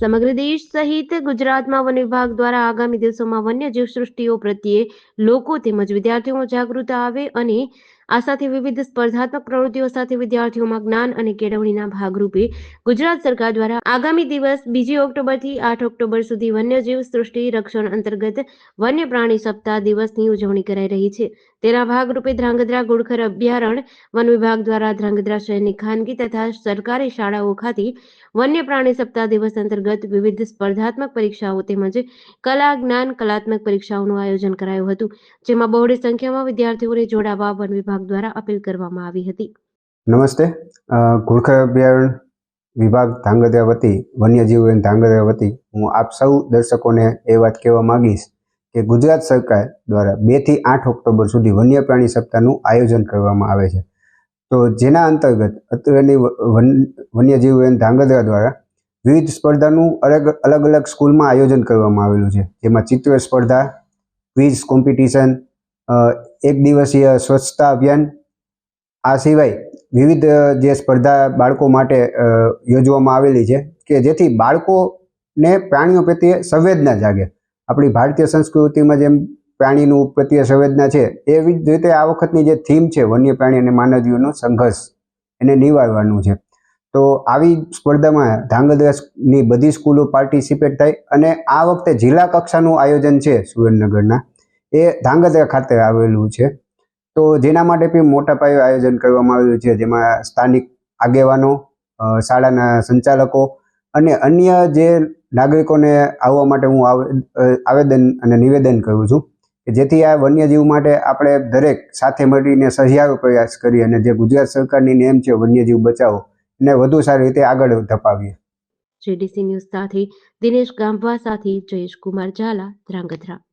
સમગ્ર દેશ સહિત ગુજરાતમાં વન વિભાગ દ્વારા આગામી દિવસોમાં વન્યજીવ સૃષ્ટિઓ પ્રત્યે લોકો તેમજ વિદ્યાર્થીઓમાં જાગૃતતા આવે અને આ સાથે વિવિધ સ્પર્ધાત્મક પ્રવૃત્તિઓ સાથે વિદ્યાર્થીઓમાં જ્ઞાન અને કેળવણીના ભાગરૂપે ગુજરાત સરકાર દ્વારા આગામી દિવસ બીજી ઓક્ટોબરથી આઠ ઓક્ટોબર સુધી વન્યજીવ સૃષ્ટિ રક્ષણ અંતર્ગત વન્ય પ્રાણી સપ્તાહ દિવસની ઉજવણી કરાઈ રહી છે. તેના ભાગરૂપે ધ્રાંગધ્રા ગુડખર અભયારણ્ય વન વિભાગ દ્વારા ધ્રાંગધ્રા શહેરની ખાનગી તથા સરકારી શાળાઓ ખાતે વન્ય પ્રાણી સપ્તાહ દિવસ અંતર્ગત વિવિધ સ્પર્ધાત્મક પરીક્ષાઓ તેમજ કલા, જ્ઞાન, કલાત્મક પરીક્ષાઓનું આયોજન કરાયું હતું, જેમાં બહોળી સંખ્યામાં વિદ્યાર્થીઓને જોડાવા વન વિભાગ દ્વારા અપીલ કરવામાં આવી હતી. નમસ્તે. ગુડખર અભયારણ્ય વિભાગ ધાંગધ્રા વતી, વન્યજીવ ધાંગધ્રા વતી હું આપ સૌ દર્શકોને એ વાત કહેવા માંગીશ કે ગુજરાત સરકાર દ્વારા બેથી આઠ ઓક્ટોબર સુધી વન્ય પ્રાણી સપ્તાહનું આયોજન કરવામાં આવે છે. તો જેના અંતર્ગત અત્રેની વન્યજીવ ઉદ્યાન ધાંગધ્રા દ્વારા વિવિધ સ્પર્ધાનું અલગ અલગ અલગ સ્કૂલમાં આયોજન કરવામાં આવેલું છે. જેમાં ચિત્ર સ્પર્ધા, ક્વિઝ કોમ્પિટિશન એક દિવસીય સ્વચ્છતા અભિયાન, આ સિવાય વિવિધ જે સ્પર્ધા બાળકો માટે યોજવામાં આવેલી છે કે જેથી બાળકોને પ્રાણીઓ પ્રત્યે સંવેદના જાગે. આપણી ભારતીય સંસ્કૃતિમાં જેમ પ્રાણીનું પ્રત્યે સંવેદના છે, એવી જ રીતે આ વખતની જે થીમ છે, વન્ય પ્રાણી અને માનવીઓનો સંઘર્ષ, એને નિવારવાનું છે. તો આવી સ્પર્ધામાં ધાંગધ્રાની બધી સ્કૂલો પાર્ટિસિપેટ થાય અને આ વખતે જિલ્લા કક્ષાનું આયોજન છે સુરેન્દ્રનગરના. એ ધાંગધ્રા ખાતે આવેલું છે. તો જેના માટે પણ મોટા પાયે આયોજન કરવામાં આવ્યું છે, જેમાં સ્થાનિક આગેવાનો શાળાના સંચાલકો અને અન્ય જે નાગરિકોને આવવા માટે હું આવે- આવેદન અને નિવેદન કરું છું કે જેથી આ વન્યજીવ માટે આપણે દરેક સાથે મળીને સહિયારો પ્રયાસ કરીએ અને જે ગુજરાત સરકારની નેમ છે વન્યજીવ બચાવો, એને વધુ સારી રીતે આગળ ધપાવીએ. જીડીસી ન્યૂઝ સાથે દિનેશ ગામવા સાથે જયેશ કુમાર ઝાલા ધ્રાંગધ્રા.